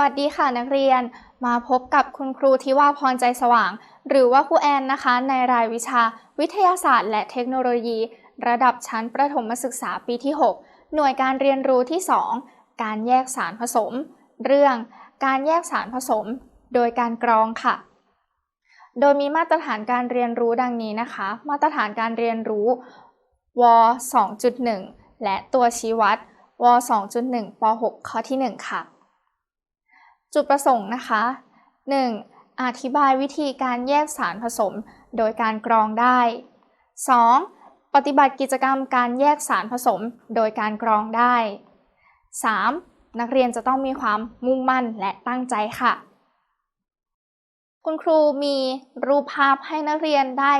วัสดีค่ะนักเรียนมาพบกับคุณครูที่ว่าพรใจสว่าง หรือว่าครูแอนนะคะ ในรายวิชาวิทยาศาสตร์ และเทคโนโลยี ระดับชั้นประถมศึกษาปีที่ 6 หน่วยการเรียนรู้ที่ 2 การแยกสารผสม เรื่องการแยกสารผสม โดยการกรองค่ะ โดยมีมาตรฐานการเรียนรู้ดังนี้นะคะ มาตรฐานการเรียนรู้ว2.1 และตัวชี้วัดว2.1ป .6 ข้อที่ 1 ค่ะ จุดประสงค์นะคะ 1. อธิบายวิธีการแยกสารผสมโดยการกรองได้ 2. ปฏิบัติกิจกรรมการแยกสารผสมโดยการกรองได้ 3. นักเรียนจะต้องมีความมุ่งมั่นและตั้งใจค่ะ คุณครูมีรูปภาพให้นักเรียนได้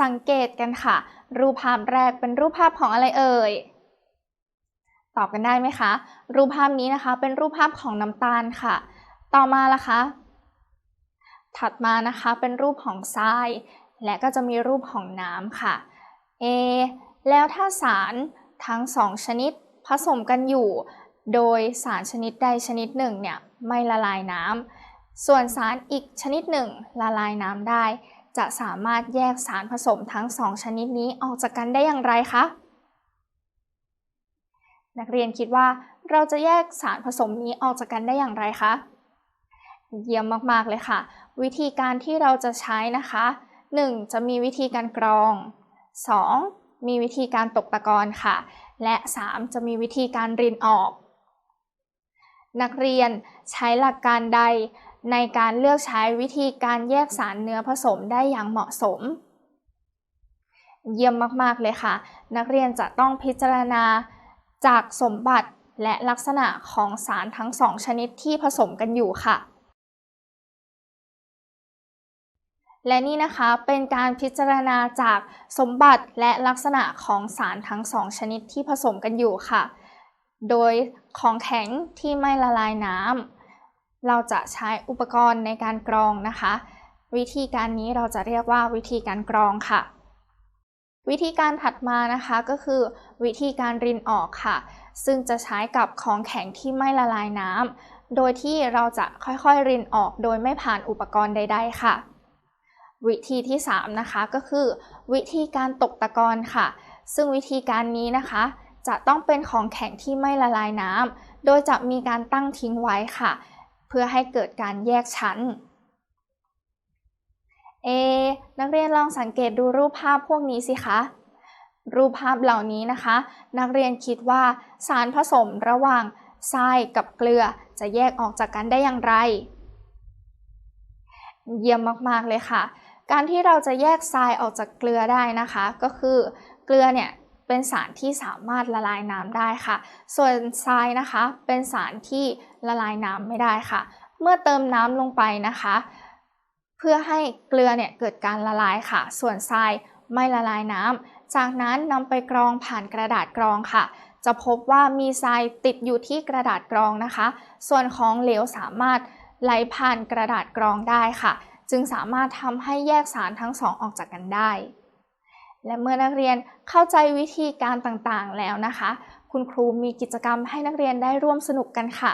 สังเกตกันค่ะ รูปภาพแรกเป็นรูปภาพของอะไรเอ่ย ตอบกันได้ไหมคะ รูปภาพนี้นะคะเป็นรูปภาพของน้ำตาลค่ะ ต่อมาล่ะคะ ถัดมานะคะเป็นรูปของทราย และก็จะมีรูปของน้ำค่ะ A แล้วถ้าสารทั้งสองชนิดผสมกันอยู่ โดยสารชนิดใดชนิดหนึ่งเนี่ยไม่ละลายน้ำ ส่วนสารอีกชนิดหนึ่งละลายน้ำได้ จะสามารถแยกสารผสมทั้งสองชนิดนี้ออกจากกันได้อย่างไรคะ นักเรียนคิดว่าเราจะแยกสารผสมนี้ออกจากกันได้อย่างไรคะ เยี่ยมมากๆเลยค่ะ วิธีการที่เราจะใช้นะคะ 1. จะมีวิธีการกรอง 2. มีวิธีการตกตะกอนค่ะ และ 3. จะมีวิธีการรินออก นักเรียนใช้หลักการใดในการเลือกใช้วิธีการแยกสารเนื้อผสมได้อย่างเหมาะสม เยี่ยมมากๆเลยค่ะ นักเรียนจะต้องพิจารณาจากสมบัติและลักษณะของสารทั้งสองชนิดที่ผสมกันอยู่ค่ะ และนี่นะคะเป็นการพิจารณาจากสมบัติและลักษณะของสารทั้งสองชนิดที่ผสมกันอยู่ค่ะ โดยของแข็งที่ไม่ละลายน้ำเราจะใช้อุปกรณ์ในการกรองนะคะ วิธีการนี้เราจะเรียกว่าวิธีการกรองค่ะ วิธีการถัดมานะคะก็คือ วิธีการรินออกค่ะ ซึ่งจะใช้กับของแข็งที่ไม่ละลายน้ำโดยที่เราจะค่อยๆรินออกโดยไม่ผ่านอุปกรณ์ใด ๆ ค่ะ วิธีที่ 3 นะคะก็คือ วิธีการตกตะกอนค่ะ ซึ่งวิธีการนี้นะคะ จะต้องเป็นของแข็งที่ไม่ละลายน้ำโดยจะมีการตั้งทิ้งไว้ค่ะ เพื่อให้เกิดการแยกชั้นเอนักเรียนลองสังเกตดูรูปภาพพวกนี้สิคะ รูปภาพเหล่านี้นะคะ นักเรียนคิดว่าสารผสมระหว่างทรายกับเกลือจะแยกออกจากกันได้อย่างไร เยี่ยมมากๆเลยค่ะ การที่เราจะแยกทรายออกจากเกลือได้นะคะ ก็คือเกลือเนี่ยเป็นสารที่สามารถละลายน้ำได้ค่ะ ส่วนทรายนะคะเป็นสารที่ละลายน้ำไม่ได้ค่ะ เมื่อเติมน้ำลงไปนะคะ เพื่อให้เกลือเนี่ยเกิดการละลายค่ะ ส่วนทรายไม่ละลายน้ำจากนั้นนำไปกรองผ่านกระดาษกรองค่ะ จะพบว่ามีทรายติดอยู่ที่กระดาษกรองนะคะ ส่วนของเหลวสามารถไหลผ่านกระดาษกรองได้ค่ะ จึงสามารถทำให้แยกสารทั้งสองออกจากกันได้ และเมื่อนักเรียนเข้าใจวิธีการต่างๆแล้วนะคะ คุณครูมีกิจกรรมให้นักเรียนได้ร่วมสนุกกันค่ะ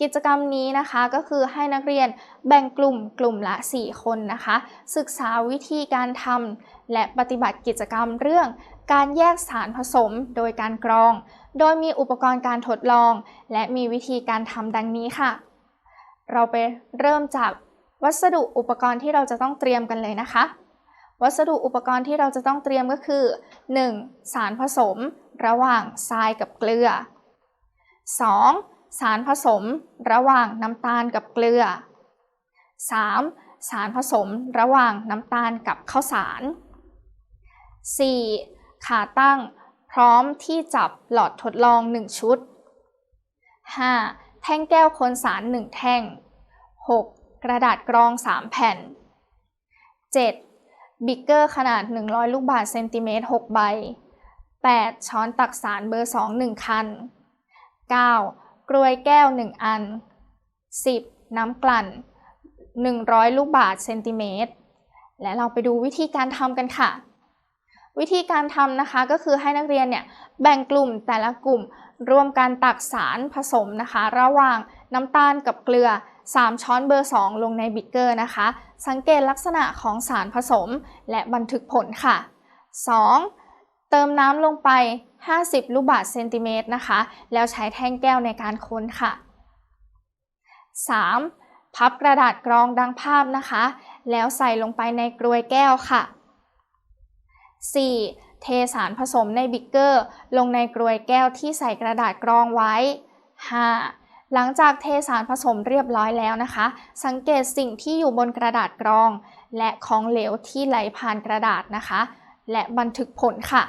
กิจกรรมนี้นะคะก็คือให้นักเรียนแบ่งกลุ่มกลุ่มละ 4 คนนะคะ ศึกษาวิธีการทำและปฏิบัติกิจกรรมเรื่องการแยกสารผสมโดยการกรอง โดยมีอุปกรณ์การทดลอง และมีวิธีการทำดังนี้ค่ะ เราไปเริ่มจาก วัสดุอุปกรณ์ที่เราจะต้องเตรียมกันเลยนะคะ วัสดุอุปกรณ์ที่เราจะต้องเตรียมก็คือ 1. สารผสม ระหว่างทรายกับเกลือ 2. สารผสม ระหว่างน้ำตาลกับเกลือ 3. สารผสมระหว่างน้ำตาลกับข้าวสาร 4. ขาตั้งพร้อมที่จับหลอดทดลอง 1 ชุด 5. แท่งแก้วคนสาร 1 แท่ง 6. กระดาษกรอง 3 แผ่น 7. บิกเกอร์ขนาด 100 ลูกบาศก์เซนติเมตร6ใบ 8. ช้อนตักสารเบอร์ 2 1 คัน 9. กรวยแก้ว 1 อัน 10. น้ำกลั่น 100 ลูกบาศก์เซนติเมตร และเราไปดูวิธีการทำกันค่ะ วิธีการทำนะคะก็คือให้นักเรียนเนี่ยแบ่งกลุ่มแต่ละกลุ่มร่วมกันตักสารผสมนะคะ ระหว่างน้ำตาลกับเกลือ 3 ช้อนเบอร์ 2 ลงในบิกเกอร์นะคะ สังเกตลักษณะของสารผสมและบันทึกผลค่ะ 2. เติมน้ำลงไป 50 ลูกบาศก์เซนติเมตรนะคะ แล้วใช้แท่งแก้วในการค้นค่ะ 3. พับกระดาษกรองดังภาพนะคะ แล้วใส่ลงไปในกรวยแก้วค่ะ 4. เทสารผสมในบิกเกอร์ ลงในกรวยแก้วที่ใส่กระดาษกรองไว้ 5. หลังจากเทสารผสมเรียบร้อยแล้วนะคะ สังเกตสิ่งที่อยู่บนกระดาษกรอง และของเหลวที่ไหลผ่านกระดาษนะคะ และบันทึกผลค่ะ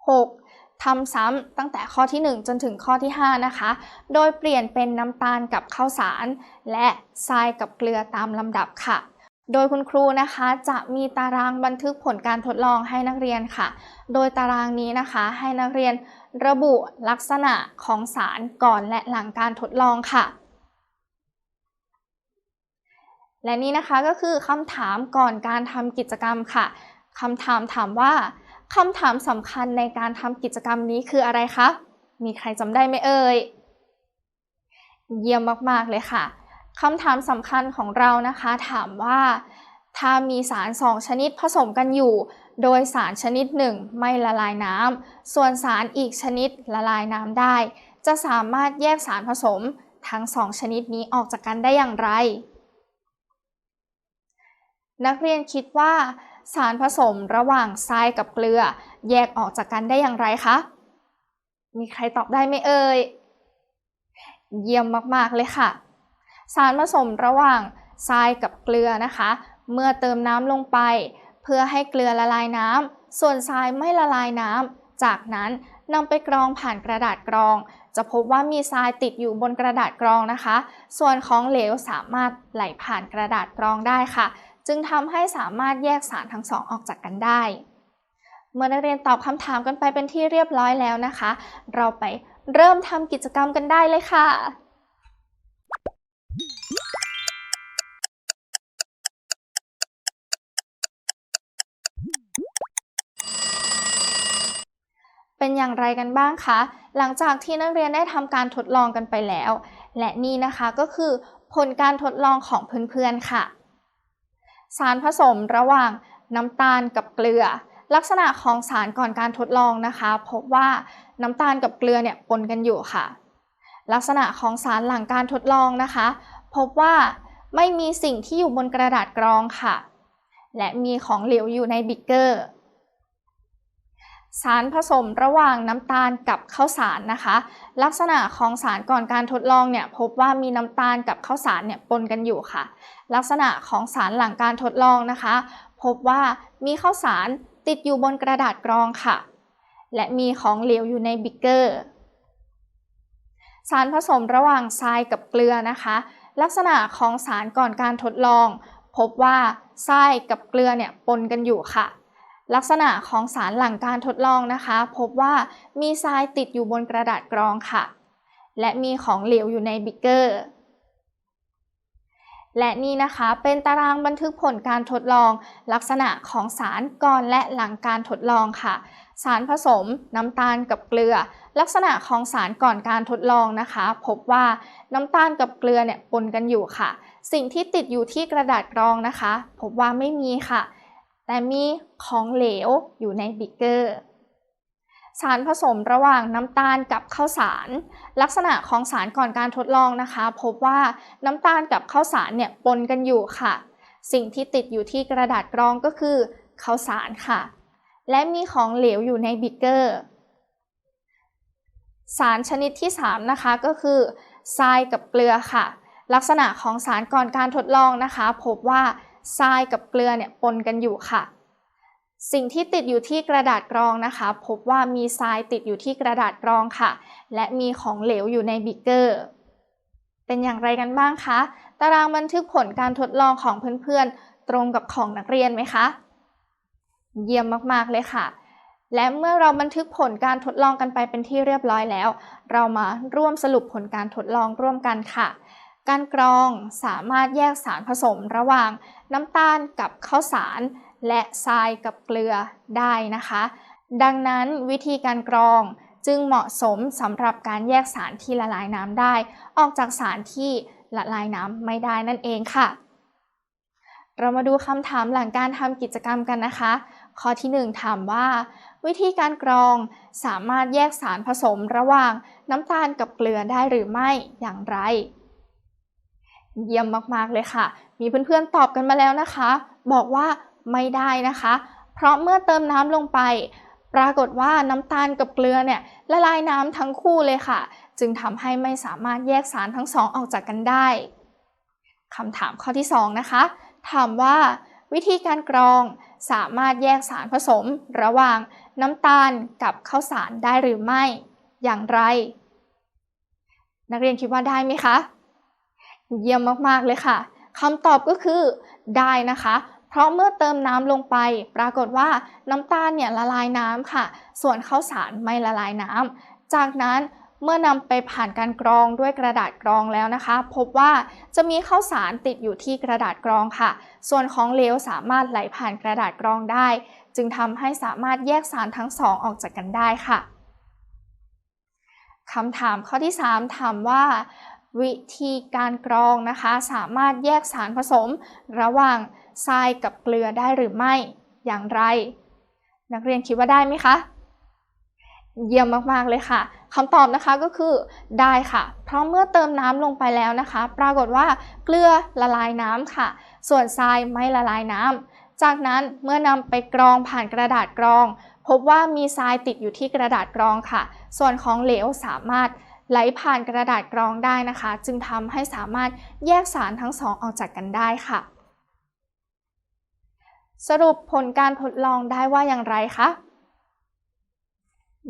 6. ทำซ้ำตั้งแต่ข้อที่ 1 จนถึงข้อที่ 5 นะคะ โดยเปลี่ยนเป็นน้ำตาลกับข้าวสาร และทรายกับเกลือตามลำดับค่ะโดยคุณครูนะคะจะมีตารางบันทึกผลการทดลองให้นักเรียนค่ะ โดยตารางนี้นะคะให้นักเรียน ระบุลักษณะของสารก่อนและหลังการทดลองค่ะ และนี่นะคะก็คือคำถามก่อนการทำกิจกรรมค่ะคำถามถามว่าคำถามสำคัญในการทำกิจกรรมนี้คืออะไรคะ มีใครจำได้ไหมเอ่ย เยี่ยมมาก ๆ เลยค่ะคำถามสำคัญของเรานะคะ ถามว่า ถ้ามีสารสองชนิดผสมกันอยู่ โดยสารชนิดหนึ่งไม่ละลายน้ำ ส่วนสารอีกชนิดละลายน้ำได้ จะสามารถแยกสารผสมทั้งสองชนิดนี้ออกจากกันได้อย่างไร นักเรียนคิดว่า สารผสมระหว่างทรายกับเกลือ แยกออกจากกันได้อย่างไรคะ มีใครตอบได้ไหมเอ่ย เยี่ยมมากๆเลยค่ะ สารผสมระหว่างทรายกับเกลือนะคะ เมื่อเติมน้ำลงไป พื่อให้เกลือละลายน้ำส่วนทรายไม่ละลายน้ำจากนั้นนำไปกรองผ่านกระดาษกรอง จะพบว่ามีทรายติดอยู่บนกระดาษกรองนะคะ ส่วนของเหลวสามารถไหลผ่านกระดาษกรองได้ค่ะ จึงทำให้สามารถแยกสารทั้งสองออกจากกันได้ เมื่อนักเรียนตอบคำถามกันไปเป็นที่เรียบร้อยแล้วนะคะ เราไปเริ่มทำกิจกรรมกันได้เลยค่ะ เป็นอย่างไรกันบ้างคะ หลังจากที่นักเรียนได้ทำการทดลองกันไปแล้ว และนี่นะคะก็คือผลการทดลองของเพื่อนๆค่ะ สารผสมระหว่างน้ำตาลกับเกลือ ลักษณะของสารก่อนการทดลองนะคะ พบว่าน้ำตาลกับเกลือเนี่ยปนกันอยู่ค่ะ ลักษณะของสารหลังการทดลองนะคะ พบว่าไม่มีสิ่งที่อยู่บนกระดาษกรองค่ะ และมีของเหลวอยู่ในบิกเกอร์ สารผสมระหว่างน้ำตาลกับข้าวสารนะคะ ลักษณะของสารก่อนการทดลองเนี่ยพบว่ามีน้ำตาลกับข้าวสารเนี่ยปนกันอยู่ค่ะ ลักษณะของสารหลังการทดลองนะคะ พบว่ามีข้าวสารติดอยู่บนกระดาษกรองค่ะ และมีของเหลวอยู่ในบิกเกอร์ สารผสมระหว่างทรายกับเกลือนะคะ ลักษณะของสารก่อนการทดลอง พบว่าทรายกับเกลือเนี่ยปนกันอยู่ค่ะ ลักษณะของสารหลังการทดลองนะคะ พบว่ามีทรายติดอยู่บนกระดาษกรองค่ะ และมีของเหลวอยู่ในบิกเกอร์ และนี่นะคะเป็นตารางบันทึกผลการทดลอง ลักษณะของสารก่อนและหลังการทดลองค่ะ สารผสมน้ำตาลกับเกลือ ลักษณะของสารก่อนการทดลองนะคะ พบว่าน้ำตาลกับเกลือเนี่ยปนกันอยู่ค่ะ สิ่งที่ติดอยู่ที่กระดาษกรองนะคะ พบว่าไม่มีค่ะ แต่มีของเหลวอยู่ในบิกเกอร์ สารผสมระหว่างน้ำตาลกับข้าวสาร ลักษณะของสารก่อนการทดลองนะคะ พบว่าน้ำตาลกับข้าวสารเนี่ยปนกันอยู่ค่ะ สิ่งที่ติดอยู่ที่กระดาษกรองก็คือข้าวสารค่ะ และมีของเหลวอยู่ในบิกเกอร์ สารชนิดที่ 3 นะคะก็คือทรายกับเกลือค่ะ ลักษณะของสารก่อนการทดลองนะคะ พบว่า ทรายกับเกลือเนี่ยปนกันอยู่ค่ะ สิ่งที่ติดอยู่ที่กระดาษกรองนะคะ พบว่ามีทรายติดอยู่ที่กระดาษกรองค่ะ และมีของเหลวอยู่ในบิกเกอร์ เป็นอย่างไรกันบ้างคะ ตารางบันทึกผลการทดลองของเพื่อนๆ ตรงกับของนักเรียนไหมคะ เยี่ยมมากๆเลยค่ะและเมื่อเราบันทึกผลการทดลองกันไปเป็นที่เรียบร้อยแล้ว เรามาร่วมสรุปผลการทดลองร่วมกันค่ะ การกรองสามารถแยกสารผสมระหว่างน้ำตาลกับข้าวสาร และทรายกับเกลือได้นะคะ ดังนั้นวิธีการกรองจึงเหมาะสมสำหรับการแยกสารที่ละลายน้ำได้ ออกจากสารที่ละลายน้ำไม่ได้นั่นเองค่ะ เรามาดูคำถามหลังการทำกิจกรรมกันนะคะ ข้อที่ 1 ถามว่า วิธีการกรองสามารถแยกสารผสมระหว่างน้ำตาลกับเกลือได้หรือไม่อย่างไร เยี่ยมมากๆเลยค่ะ มีเพื่อนๆตอบกันมาแล้วนะคะ บอกว่าไม่ได้นะคะ เพราะเมื่อเติมน้ำลงไป ปรากฏว่าน้ำตาลกับเกลือเนี่ยละลายน้ำทั้งคู่เลยค่ะ จึงทำให้ไม่สามารถแยกสารทั้งสองออกจากกันได้คำถามข้อที่ 2 นะคะ ถามว่า วิธีการกรองสามารถแยกสารผสมระหว่างน้ำตาลกับข้าวสารได้หรือไม่ อย่างไร นักเรียนคิดว่าได้ไหมคะ เยี่ยมมากๆเลยค่ะคำตอบก็คือได้นะคะ เพราะเมื่อเติมน้ำลงไป ปรากฏว่าน้ำตาลเนี่ยละลายน้ำค่ะ ส่วนข้าวสารไม่ละลายน้ำจากนั้นเมื่อนำไปผ่านการกรองด้วยกระดาษกรองแล้วนะคะ พบว่าจะมีข้าวสารติดอยู่ที่กระดาษกรองค่ะ ส่วนของเหลวสามารถไหลผ่านกระดาษกรองได้ จึงทำให้สามารถแยกสารทั้งสองออกจากกันได้ค่ะคำถามข้อที่ 3 ถามว่า วิธีการกรองนะคะ สามารถแยกสารผสม ระหว่างทรายกับเกลือได้หรือไม่อย่างไร นักเรียนคิดว่าได้ไหมคะ เยี่ยมมากๆเลยค่ะคำตอบนะคะก็คือได้ค่ะ เพราะเมื่อเติมน้ำลงไปแล้วนะคะ ปรากฏว่าเกลือละลายน้ำค่ะ ส่วนทรายไม่ละลายน้ำจากนั้นเมื่อนำไปกรองผ่านกระดาษกรอง พบว่ามีทรายติดอยู่ที่กระดาษกรองค่ะ ส่วนของเหลวสามารถ ไหลผ่านกระดาษกรองได้นะคะ จึงทำให้สามารถแยกสารทั้งสองออกจากกันได้ค่ะ สรุปผลการทดลองได้ว่าอย่างไรคะ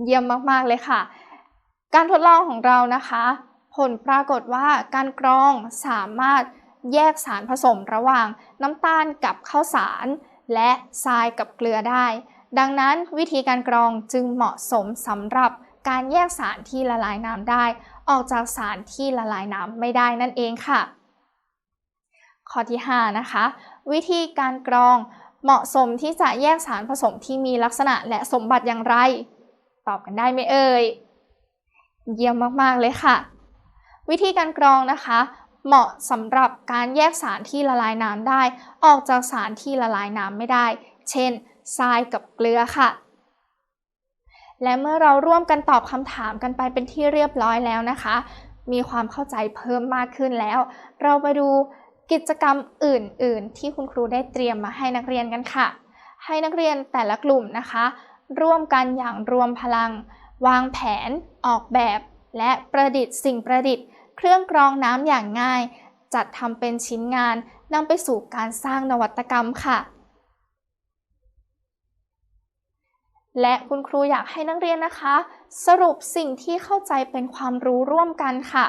เยี่ยมมากๆเลยค่ะ การทดลองของเรานะคะ ผลปรากฏว่าการกรองสามารถแยกสารผสมระหว่างน้ำตาลกับข้าวสาร และทรายกับเกลือได้ ดังนั้นวิธีการกรองจึงเหมาะสมสำหรับ การแยกสารที่ละลายน้ำได้ ออกจากสารที่ละลายน้ำไม่ได้นั่นเองค่ะ ข้อที่ 5 นะคะ วิธีการกรองเหมาะสมที่จะแยกสารผสมที่มีลักษณะและสมบัติอย่างไร ตอบกันได้ไหมเอ่ย เยี่ยมมาก ๆ เลยค่ะ วิธีการกรองนะคะ เหมาะสำหรับการแยกสารที่ละลายน้ำได้ ออกจากสารที่ละลายน้ำไม่ได้ เช่นทรายกับเกลือค่ะ และเมื่อเราร่วมกันตอบคำถามกันไปเป็นที่เรียบร้อยแล้วนะคะ มีความเข้าใจเพิ่มมากขึ้นแล้ว เราไปดูกิจกรรมอื่น ๆ ที่คุณครูได้เตรียมมาให้นักเรียนกันค่ะ ให้นักเรียนแต่ละกลุ่มนะคะ ร่วมกันอย่างรวมพลัง วางแผน ออกแบบ และประดิษฐ์สิ่งประดิษฐ์ เครื่องกรองน้ำอย่างง่าย จัดทำเป็นชิ้นงานนำไปสู่การสร้างนวัตกรรมค่ะ และคุณครูอยากให้นักเรียนนะคะ สรุปสิ่งที่เข้าใจเป็นความรู้ร่วมกันค่ะ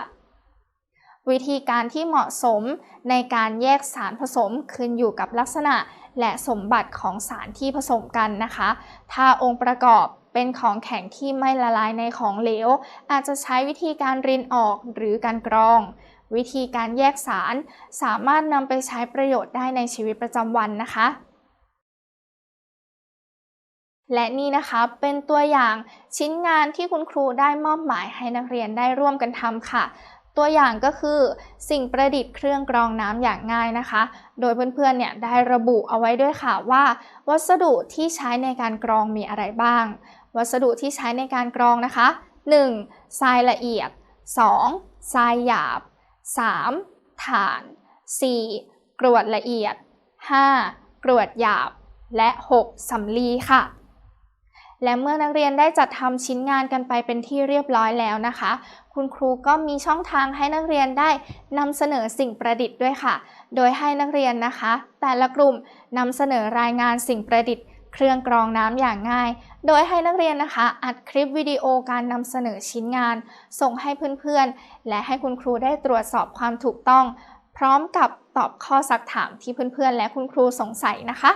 วิธีการที่เหมาะสมในการแยกสารผสมขึ้นอยู่กับลักษณะ และสมบัติของสารที่ผสมกันนะคะ ถ้าองค์ประกอบเป็นของแข็งที่ไม่ละลายในของเหลว อาจจะใช้วิธีการรินออกหรือการกรอง วิธีการแยกสาร สามารถนำไปใช้ประโยชน์ได้ในชีวิตประจำวันนะคะ และนี่นะคะเป็นตัวอย่างชิ้นงานที่คุณครูได้มอบหมายให้นักเรียนได้ร่วมกันทำค่ะ ตัวอย่างก็คือสิ่งประดิษฐ์เครื่องกรองน้ำอย่างง่ายนะคะ โดยเพื่อนๆเนี่ยได้ระบุเอาไว้ด้วยค่ะว่า วัสดุที่ใช้ในการกรองมีอะไรบ้าง วัสดุที่ใช้ในการกรองนะคะ 1. ทรายละเอียด 2. ทรายหยาบ 3. ถ่าน 4. กรวดละเอียด 5. กรวดหยาบ และ 6. สำลีค่ะ และเมื่อนักเรียนได้จัดทำชิ้นงานกันไปเป็นที่เรียบร้อยแล้วนะคะ คุณครูก็มีช่องทางให้นักเรียนได้นำเสนอสิ่งประดิษฐ์ด้วยค่ะ โดยให้นักเรียนนะคะ แต่ละกลุ่มนำเสนอรายงานสิ่งประดิษฐ์ เครื่องกรองน้ำอย่างง่าย โดยให้นักเรียนนะคะ อัดคลิปวิดีโอการนำเสนอชิ้นงาน ส่งให้เพื่อนๆ และให้คุณครูได้ตรวจสอบความถูกต้อง พร้อมกับตอบข้อสักถามที่เพื่อนๆ และคุณครูสงสัยนะคะ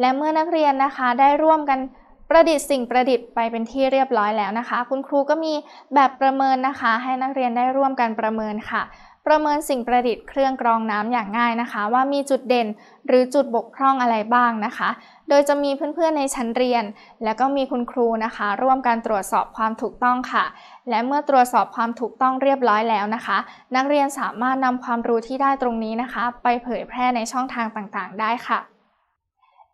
และเมื่อนักเรียนนะคะได้ร่วมกัน ประดิษฐ์สิ่งประดิษฐ์ไปเป็นที่เรียบร้อยแล้วนะคะ คุณครูก็มีแบบประเมินนะคะ ให้นักเรียนได้ร่วมกันประเมินค่ะ ประเมินสิ่งประดิษฐ์เครื่องกรองน้ำอย่างง่ายนะคะ ว่ามีจุดเด่นหรือจุดบกพร่องอะไรบ้างนะคะ โดยจะมีเพื่อนๆในชั้นเรียน แล้วก็มีคุณครูนะคะ ร่วมการตรวจสอบความถูกต้องค่ะ และเมื่อตรวจสอบความถูกต้องเรียบร้อยแล้วนะคะ นักเรียนสามารถนำความรู้ที่ได้ตรงนี้นะคะ ไปเผยแพร่ในช่องทางต่างๆ ได้ค่ะ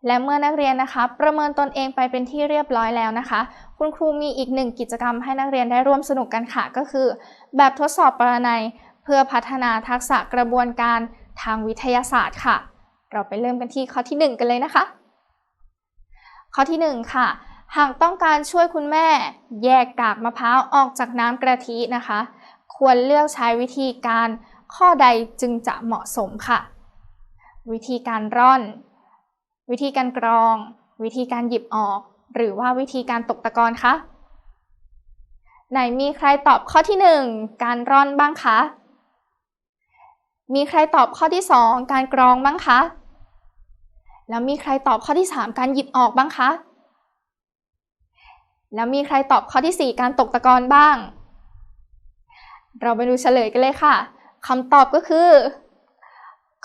และเมื่อนักเรียนนะคะ ประเมินตนเองไปเป็นที่เรียบร้อยแล้วนะคะ คุณครูมีอีกหนึ่งกิจกรรมให้นักเรียนได้ร่วมสนุกกันค่ะ ก็คือ แบบทดสอบปรนัยเพื่อพัฒนาทักษะกระบวนการทางวิทยาศาสตร์ค่ะ เราไปเริ่มกันที่ข้อที่ 1 กันเลยนะคะ ข้อที่ 1 ค่ะ หากต้องการช่วยคุณแม่ แยกกากมะพร้าวออกจากน้ำกะทินะคะ ควรเลือกใช้วิธีการข้อใดจึงจะเหมาะสมค่ะ วิธีการร่อน วิธีการกรอง วิธีการหยิบออก หรือว่าวิธีการตกตะกอนคะไหนมีใครตอบข้อที่ 1 การร่อนบ้างคะ มีใครตอบข้อที่ 2 การกรองบ้างคะ แล้วมีใครตอบข้อที่ 3 การหยิบออกบ้างคะ แล้วมีใครตอบข้อที่ 4 การตกตะกอนบ้าง เราไปดูเฉลยกันเลยค่ะคำตอบก็คือ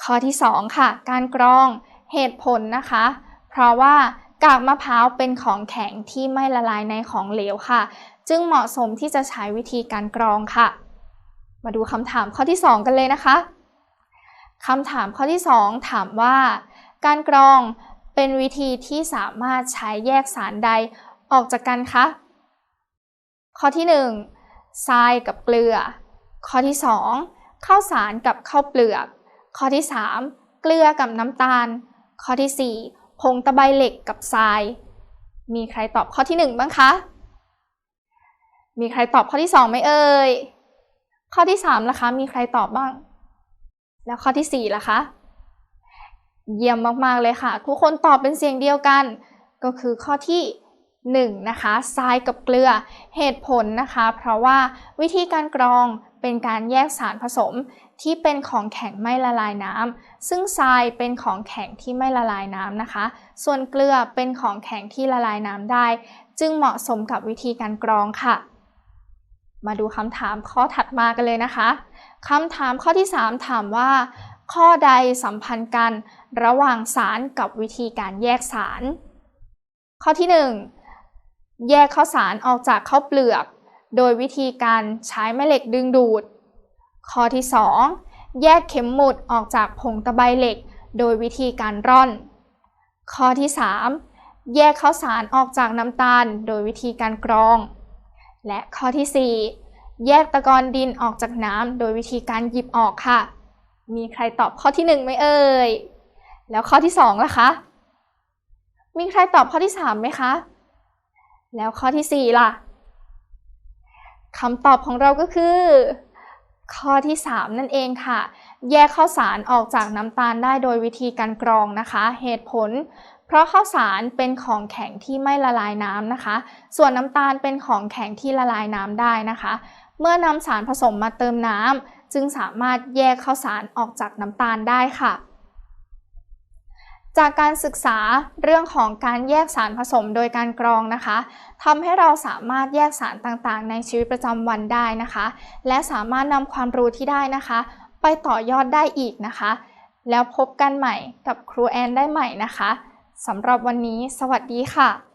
ข้อที่ 2 ค่ะ การกรอง เหตุผลนะคะ เพราะว่ากากมะพร้าวเป็นของแข็งที่ไม่ละลายในของเหลวค่ะ จึงเหมาะสมที่จะใช้วิธีการกรองค่ะ มาดูคำถามข้อที่ 2 กันเลยนะคะคำถามข้อที่ 2 ถามว่า การกรองเป็นวิธีที่สามารถใช้แยกสารใดออกจากกันคะข้อที่1ทรายกับเกลือ ข้อที่ 2ข้าวสารกับข้าวเปลือก ข้อที่ 3 เกลือกับน้ำตาล ข้อที่4ผงตะไบเหล็กกับทราย มีใครตอบข้อที่ 1 บ้างคะ มีใครตอบข้อที่ 2 ไหมเอ่ย ข้อที่3ล่ะคะ มีใครตอบบ้าง แล้วข้อที่4ล่ะคะ เยี่ยมมากๆเลยค่ะ ทุกคนตอบเป็นเสียงเดียวกัน ก็คือข้อที่1นะคะทรายกับเกลือเหตุผลนะคะ เพราะว่าวิธีการกรองเป็นการแยกสารผสม ที่เป็นของแข็งไม่ละลายน้ำซึ่งทรายเป็นของแข็งที่ไม่ละลายน้ำนะคะ ส่วนเกลือเป็นของแข็งที่ละลายน้ำได้ จึงเหมาะสมกับวิธีการกรองค่ะ มาดูคำถามข้อถัดมากันเลยนะคะคำถามข้อที่ 3 ถามว่า ข้อใดสัมพันธ์กันระหว่างสารกับวิธีการแยกสาร ข้อที่ 1 แยกข้าวสารออกจากข้าวเปลือก โดยวิธีการใช้แม่เหล็กดึงดูด ข้อที่ 2 แยกเข็มหมุดออกจากผงตะไบเหล็ก โดยวิธีการร่อน ข้อที่ 3 แยกข้าวสารออกจากน้ำตาล โดยวิธีการกรอง และข้อที่ 4 แยกตะกอนดินออกจากน้ำโดยวิธีการหยิบออกค่ะ มีใครตอบข้อที่ 1 ไหมเอ่ย แล้วข้อที่ 2 ล่ะคะ มีใครตอบข้อที่ 3 ไหมคะ แล้วข้อที่ 4 ล่ะคำตอบของเราก็คือ ข้อที่ 3 นั่นเองค่ะ แยกข้าวสารออกจากน้ำตาลได้โดยวิธีการกรองนะคะ เหตุผล เพราะข้าวสารเป็นของแข็งที่ไม่ละลายน้ำนะคะ ส่วนน้ำตาลเป็นของแข็งที่ละลายน้ำได้นะคะ เมื่อนำสารผสมมาเติมน้ำจึงสามารถแยกข้าวสารออกจากน้ำตาลได้ค่ะ จากการศึกษาเรื่องของการแยกสารผสมโดยการกรองนะคะทำให้เราสามารถแยกสารต่างๆ ในชีวิตประจำวันได้นะคะ และสามารถนำความรู้ที่ได้นะคะ ไปต่อยอดได้อีกนะคะ แล้วพบกันใหม่กับครูแอนได้ใหม่นะคะสำหรับวันนี้ สวัสดีค่ะ